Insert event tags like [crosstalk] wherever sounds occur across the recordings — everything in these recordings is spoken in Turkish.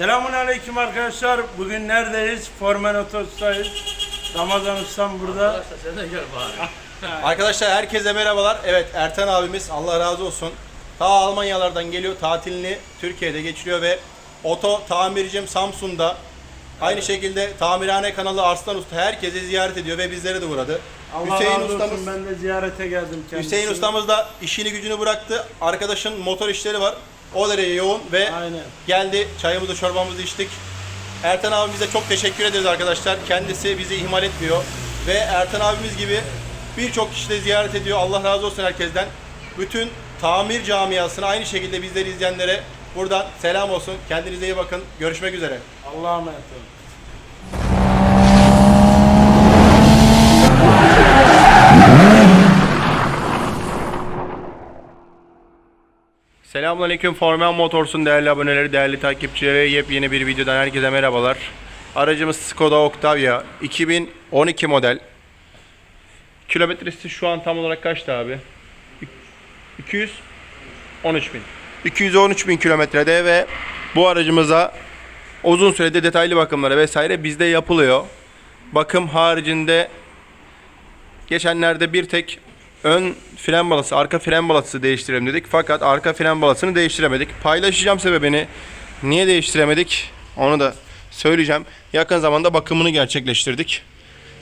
Selamun aleyküm arkadaşlar. Bugün neredeyiz? Formen Otos'tayız. Ramazan Ustam burada. Arkadaşlar sen de gel bari. [laughs] Arkadaşlar herkese merhabalar. Evet Ertan abimiz Allah razı olsun. Ta Almanyalardan geliyor tatilini Türkiye'de geçiriyor ve oto tamircim Samsun'da aynı şekilde tamirhane kanalı Arslan Usta herkesi ziyaret ediyor ve bizlere de uğradı. Allah Hüseyin razı ustamız olsun ben de ziyarete geldim kendisini. Hüseyin ustamız da işini gücünü bıraktı. Arkadaşın motor işleri var. O derece yoğun ve Aynen. geldi çayımızı çorbamızı içtik. Ertan abimize çok teşekkür ederiz arkadaşlar. Kendisi bizi ihmal etmiyor. Ve Ertan abimiz gibi birçok kişi de ziyaret ediyor. Allah razı olsun herkesten. Bütün tamir camiasına aynı şekilde bizleri izleyenlere buradan selam olsun. Kendinize iyi bakın. Görüşmek üzere. Allah'a emanet olun. Selamünaleyküm Formen Motors'un değerli aboneleri, değerli takipçileri. Yepyeni bir videodan herkese merhabalar. Aracımız Skoda Octavia 2012 model. Kilometresi şu an tam olarak kaçtı abi? 213 bin. 213 bin kilometrede ve bu aracımıza uzun sürede detaylı bakımları vesaire bizde yapılıyor. Bakım haricinde Geçenlerde bir tek ön fren balası, arka fren balası değiştirelim dedik. Fakat arka fren balasını değiştiremedik. Paylaşacağım sebebini. Niye değiştiremedik? Onu da söyleyeceğim. Yakın zamanda bakımını gerçekleştirdik.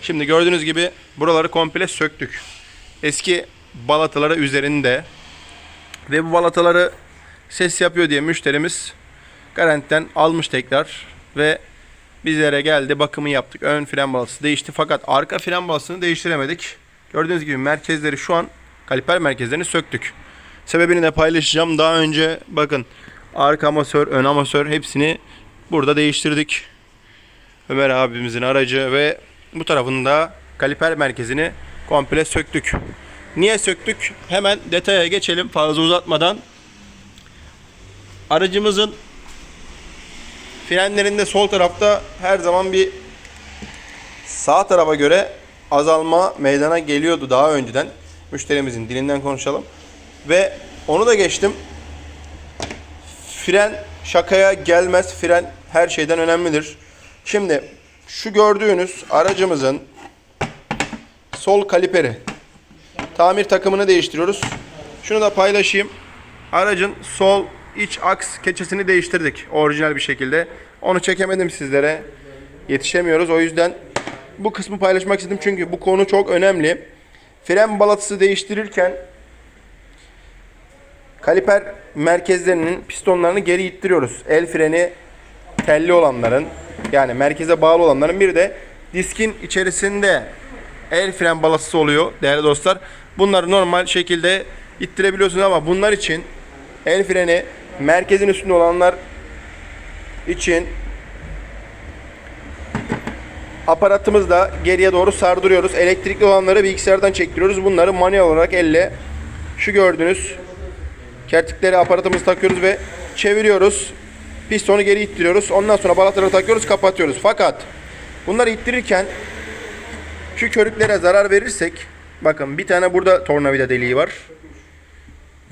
Şimdi gördüğünüz gibi buraları komple söktük. Eski balataları üzerinde ve bu balataları ses yapıyor diye müşterimiz garantiden almış tekrar ve bizlere geldi bakımı yaptık. Ön fren balası değişti fakat arka fren balasını değiştiremedik. Gördüğünüz gibi merkezleri şu an kaliper merkezlerini söktük. Sebebini de paylaşacağım. Daha önce bakın arka amasör, ön amasör hepsini burada değiştirdik. Ömer abimizin aracı ve bu tarafında kaliper merkezini komple söktük. Niye söktük? Hemen detaya geçelim fazla uzatmadan. Aracımızın Frenlerinde sol tarafta her zaman bir sağ tarafa göre azalma meydana geliyordu daha önceden. Müşterimizin dilinden konuşalım. Ve onu da geçtim. Fren şakaya gelmez. Fren her şeyden önemlidir. Şimdi şu gördüğünüz aracımızın sol kaliperi. Tamir takımını değiştiriyoruz. Şunu da paylaşayım. Aracın sol iç aks keçesini değiştirdik orijinal bir şekilde. Onu çekemedim sizlere. Yetişemiyoruz. O yüzden bu kısmı paylaşmak istedim çünkü bu konu çok önemli. Fren balatası değiştirirken kaliper merkezlerinin pistonlarını geri ittiriyoruz. El freni telli olanların yani merkeze bağlı olanların bir de diskin içerisinde el fren balasısı oluyor değerli dostlar. Bunları normal şekilde ittirebiliyorsunuz ama bunlar için el freni merkezin üstünde olanlar için aparatımızla geriye doğru sardırıyoruz. Elektrikli olanları bilgisayardan çektiriyoruz. Bunları manuel olarak elle şu gördüğünüz kertikleri aparatımızı takıyoruz ve çeviriyoruz. Pistonu geri ittiriyoruz. Ondan sonra balataları takıyoruz, kapatıyoruz. Fakat bunları ittirirken şu körüklere zarar verirsek bakın bir tane burada tornavida deliği var.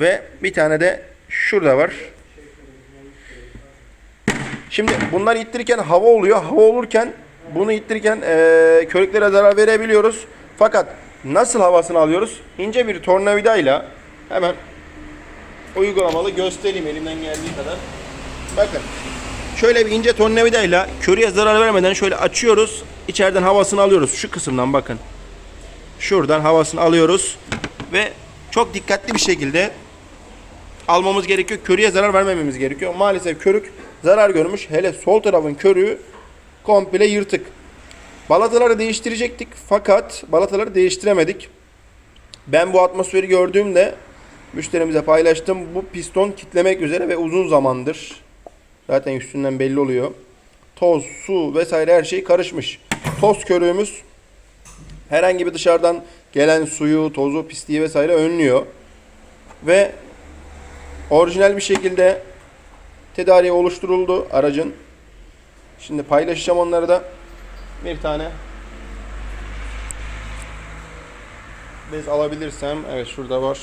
Ve bir tane de şurada var. Şimdi bunları ittirirken hava oluyor. Hava olurken bunu ittirirken eee körüklere zarar verebiliyoruz. Fakat nasıl havasını alıyoruz? İnce bir tornavidayla hemen uygulamalı göstereyim elimden geldiği kadar. Bakın. Şöyle bir ince tornavidayla körüye zarar vermeden şöyle açıyoruz. İçeriden havasını alıyoruz. Şu kısımdan bakın. Şuradan havasını alıyoruz. Ve çok dikkatli bir şekilde almamız gerekiyor. Körüye zarar vermememiz gerekiyor. Maalesef körük zarar görmüş. Hele sol tarafın körüğü komple yırtık. Balataları değiştirecektik fakat balataları değiştiremedik. Ben bu atmosferi gördüğümde müşterimize paylaştım. Bu piston kitlemek üzere ve uzun zamandır. Zaten üstünden belli oluyor. Toz, su vesaire her şey karışmış. Toz körüğümüz herhangi bir dışarıdan gelen suyu, tozu, pisliği vesaire önlüyor. Ve orijinal bir şekilde tedariği oluşturuldu aracın. Şimdi paylaşacağım onları da. Bir tane bez alabilirsem. Evet şurada var.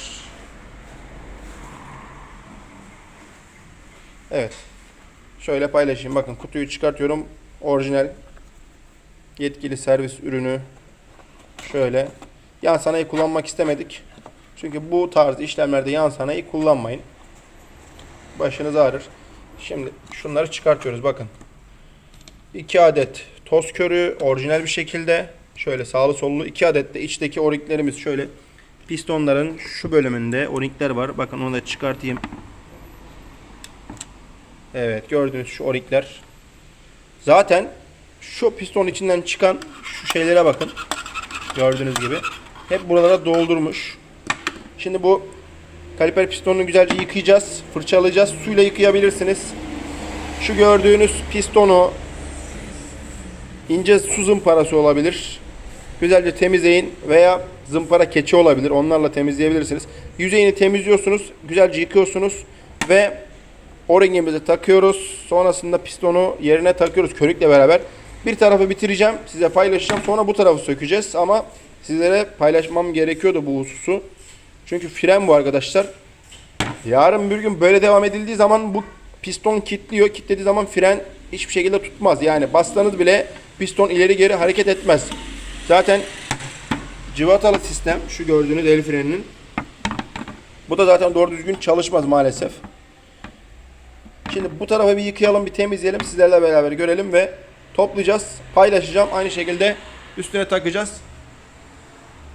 Evet. Şöyle paylaşayım. Bakın kutuyu çıkartıyorum. Orijinal yetkili servis ürünü. Şöyle. Yan sanayi kullanmak istemedik. Çünkü bu tarz işlemlerde yan sanayi kullanmayın. Başınız ağrır. Şimdi şunları çıkartıyoruz. Bakın. 2 adet toz körü orijinal bir şekilde şöyle sağlı sollu 2 adet de içteki oriklerimiz şöyle pistonların şu bölümünde orikler var. Bakın onu da çıkartayım. Evet gördüğünüz şu orikler. Zaten şu piston içinden çıkan şu şeylere bakın. Gördüğünüz gibi. Hep buralara doldurmuş. Şimdi bu kaliper pistonunu güzelce yıkayacağız. Fırçalayacağız. Suyla yıkayabilirsiniz. Şu gördüğünüz pistonu ince su zımparası olabilir. Güzelce temizleyin veya zımpara keçi olabilir. Onlarla temizleyebilirsiniz. Yüzeyini temizliyorsunuz. Güzelce yıkıyorsunuz ve o-ringimizi takıyoruz. Sonrasında pistonu yerine takıyoruz körükle beraber. Bir tarafı bitireceğim. Size paylaşacağım. Sonra bu tarafı sökeceğiz. Ama sizlere paylaşmam gerekiyordu bu hususu. Çünkü fren bu arkadaşlar. Yarın bir gün böyle devam edildiği zaman bu piston kilitliyor. Kilitlediği zaman fren hiçbir şekilde tutmaz. Yani bassanız bile piston ileri geri hareket etmez. Zaten cıvatalı sistem şu gördüğünüz el freninin. Bu da zaten doğru düzgün çalışmaz maalesef. Şimdi bu tarafı bir yıkayalım, bir temizleyelim. Sizlerle beraber görelim ve toplayacağız. Paylaşacağım. Aynı şekilde üstüne takacağız.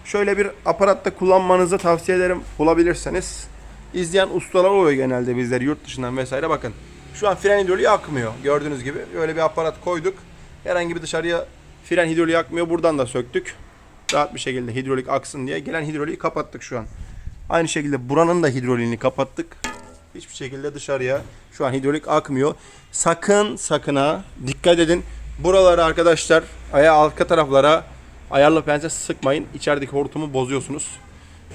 Şöyle bir aparatta kullanmanızı tavsiye ederim bulabilirseniz. İzleyen ustalar oluyor genelde bizler yurt dışından vesaire. Bakın şu an fren hidroliği akmıyor. Gördüğünüz gibi böyle bir aparat koyduk. Herhangi bir dışarıya fren hidroliği akmıyor. Buradan da söktük. Rahat bir şekilde hidrolik aksın diye. Gelen hidroliği kapattık şu an. Aynı şekilde buranın da hidroliğini kapattık. Hiçbir şekilde dışarıya şu an hidrolik akmıyor. Sakın sakın ha dikkat edin. Buralara arkadaşlar ayağı arka taraflara ayarlı pense sıkmayın. İçerideki hortumu bozuyorsunuz.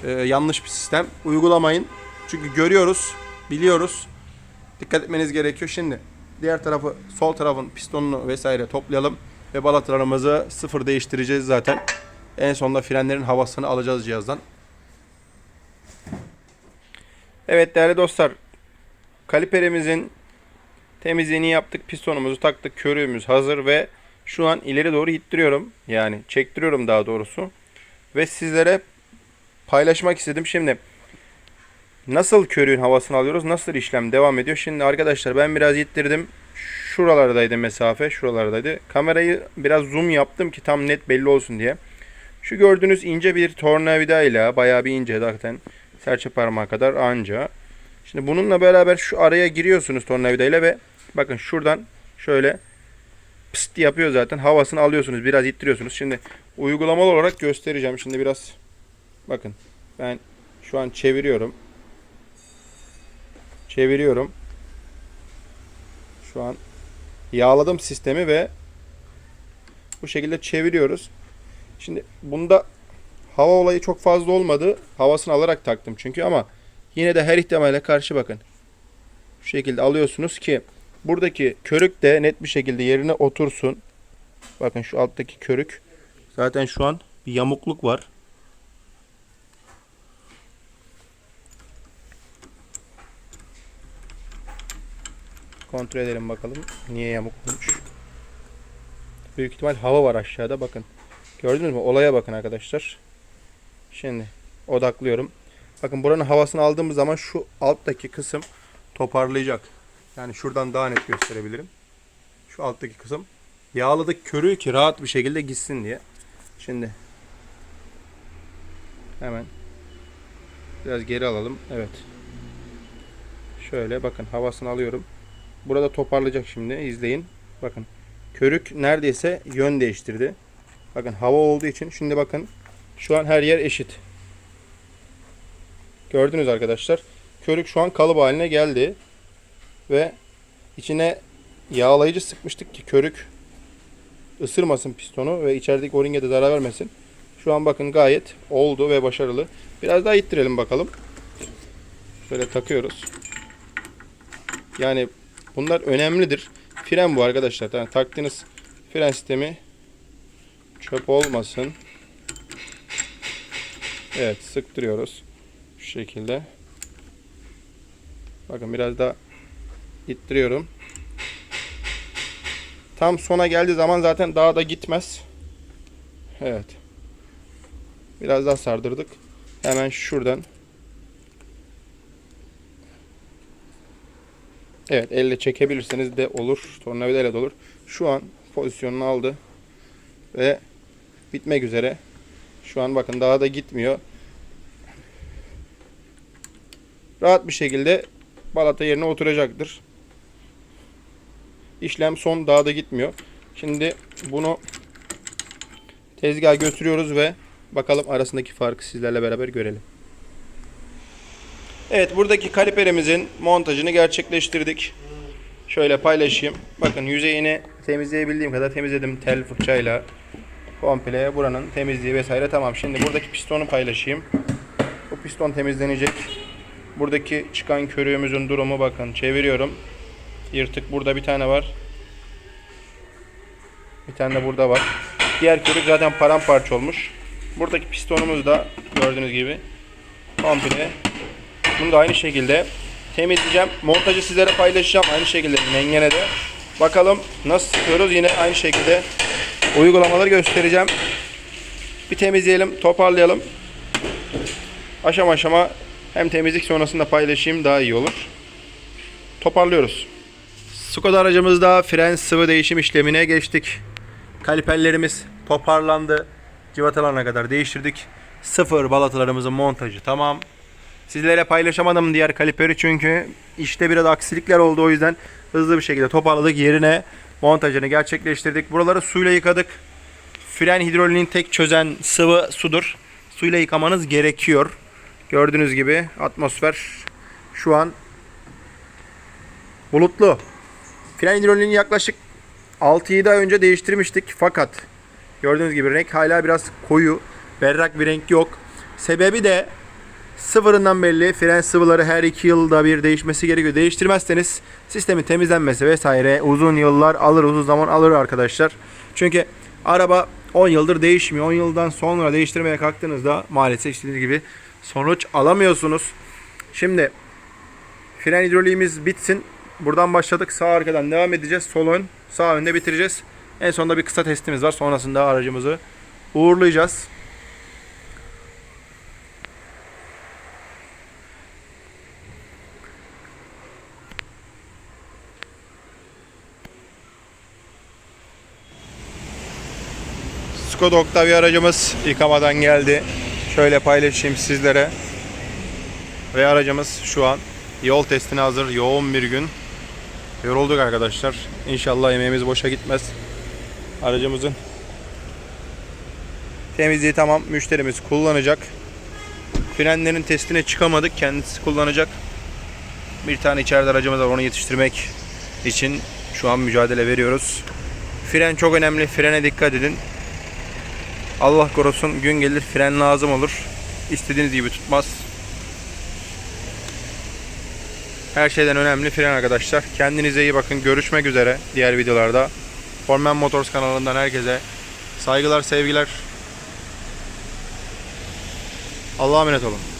Ee, yanlış bir sistem. Uygulamayın. Çünkü görüyoruz, biliyoruz. Dikkat etmeniz gerekiyor. Şimdi diğer tarafı sol tarafın pistonunu vesaire toplayalım ve balatalarımızı sıfır değiştireceğiz zaten. En sonunda frenlerin havasını alacağız cihazdan. Evet değerli dostlar. Kaliperimizin temizliğini yaptık. Pistonumuzu taktık. Körüğümüz hazır ve şu an ileri doğru ittiriyorum. Yani çektiriyorum daha doğrusu. Ve sizlere paylaşmak istedim. Şimdi nasıl körüğün havasını alıyoruz? Nasıl işlem devam ediyor? Şimdi arkadaşlar ben biraz ittirdim. Şuralardaydı mesafe. Şuralardaydı. Kamerayı biraz zoom yaptım ki tam net belli olsun diye. Şu gördüğünüz ince bir tornavida ile bayağı bir ince zaten serçe parmağı kadar anca. Şimdi bununla beraber şu araya giriyorsunuz tornavida ile ve bakın şuradan şöyle pıst yapıyor zaten. Havasını alıyorsunuz. Biraz ittiriyorsunuz. Şimdi uygulamalı olarak göstereceğim. Şimdi biraz bakın ben şu an çeviriyorum. Çeviriyorum. Şu an yağladım sistemi ve bu şekilde çeviriyoruz. Şimdi bunda hava olayı çok fazla olmadı. Havasını alarak taktım çünkü ama yine de her ihtimale karşı bakın. Şu şekilde alıyorsunuz ki buradaki körük de net bir şekilde yerine otursun. Bakın şu alttaki körük. Zaten şu an bir yamukluk var. Kontrol edelim bakalım. Niye yamukmuş. Büyük ihtimal hava var aşağıda bakın. Gördünüz mü? Olaya bakın arkadaşlar. Şimdi odaklıyorum. Bakın buranın havasını aldığımız zaman şu alttaki kısım toparlayacak. Yani şuradan daha net gösterebilirim. Şu alttaki kısım yağladık körüğü ki rahat bir şekilde gitsin diye. Şimdi hemen biraz geri alalım. Evet. Şöyle bakın havasını alıyorum. Burada toparlayacak şimdi. izleyin. Bakın körük neredeyse yön değiştirdi. Bakın hava olduğu için şimdi bakın şu an her yer eşit. Gördünüz arkadaşlar. Körük şu an kalıp haline geldi. Ve içine yağlayıcı sıkmıştık ki körük ısırmasın pistonu ve içerideki o-ringe de zarar vermesin. Şu an bakın gayet oldu ve başarılı. Biraz daha ittirelim bakalım. Şöyle takıyoruz. Yani bunlar önemlidir. Fren bu arkadaşlar. Yani taktığınız fren sistemi çöp olmasın. Evet sıktırıyoruz. Şu şekilde. Bakın biraz daha ittiriyorum. Tam sona geldiği zaman zaten daha da gitmez. Evet. Biraz daha sardırdık. Hemen şuradan. Evet elle çekebilirseniz de olur. Tornavidayla da olur. Şu an pozisyonunu aldı. Ve bitmek üzere. Şu an bakın daha da gitmiyor. Rahat bir şekilde balata yerine oturacaktır. İşlem son daha da gitmiyor. Şimdi bunu tezgaha götürüyoruz ve bakalım arasındaki farkı sizlerle beraber görelim. Evet buradaki kaliperimizin montajını gerçekleştirdik. Şöyle paylaşayım. Bakın yüzeyini temizleyebildiğim kadar temizledim tel fırçayla. Komple buranın temizliği vesaire tamam. Şimdi buradaki pistonu paylaşayım. Bu piston temizlenecek. Buradaki çıkan körüğümüzün durumu bakın çeviriyorum. Yırtık burada bir tane var. Bir tane de burada var. Diğer körük zaten paramparça olmuş. Buradaki pistonumuz da gördüğünüz gibi komple. Bunu da aynı şekilde temizleyeceğim. Montajı sizlere paylaşacağım aynı şekilde mengene de. Bakalım nasıl sıkıyoruz yine aynı şekilde uygulamaları göstereceğim. Bir temizleyelim, toparlayalım. Aşama aşama hem temizlik sonrasında paylaşayım daha iyi olur. Toparlıyoruz. Skoda aracımızda fren sıvı değişim işlemine geçtik. Kaliperlerimiz toparlandı. Civatalarına kadar değiştirdik. Sıfır balatalarımızın montajı tamam. Sizlere paylaşamadım diğer kaliperi çünkü işte biraz aksilikler oldu o yüzden hızlı bir şekilde toparladık. Yerine montajını gerçekleştirdik. Buraları suyla yıkadık. Fren hidroliğini tek çözen sıvı sudur. Suyla yıkamanız gerekiyor. Gördüğünüz gibi atmosfer şu an bulutlu. Fren hidroliğini yaklaşık 6-7 ay önce değiştirmiştik fakat gördüğünüz gibi renk hala biraz koyu, berrak bir renk yok. Sebebi de sıfırından belli fren sıvıları her 2 yılda bir değişmesi gerekiyor. Değiştirmezseniz sistemin temizlenmesi vesaire uzun yıllar alır, uzun zaman alır arkadaşlar. Çünkü araba 10 yıldır değişmiyor. 10 yıldan sonra değiştirmeye kalktığınızda maalesef istediğiniz gibi sonuç alamıyorsunuz. Şimdi fren hidroliğimiz bitsin. Buradan başladık. Sağ arkadan devam edeceğiz. Sol ön, sağ önde bitireceğiz. En sonunda bir kısa testimiz var. Sonrasında aracımızı uğurlayacağız. Skoda Octavia aracımız yıkamadan geldi. Şöyle paylaşayım sizlere. Ve aracımız şu an yol testine hazır. Yoğun bir gün. Yorulduk arkadaşlar. İnşallah emeğimiz boşa gitmez. Aracımızın temizliği tamam. Müşterimiz kullanacak. Frenlerin testine çıkamadık. Kendisi kullanacak. Bir tane içeride aracımız var. Onu yetiştirmek için şu an mücadele veriyoruz. Fren çok önemli. Frene dikkat edin. Allah korusun gün gelir fren lazım olur. İstediğiniz gibi tutmaz. Her şeyden önemli fren arkadaşlar. Kendinize iyi bakın. Görüşmek üzere diğer videolarda. Formen Motors kanalından herkese saygılar, sevgiler. Allah'a emanet olun.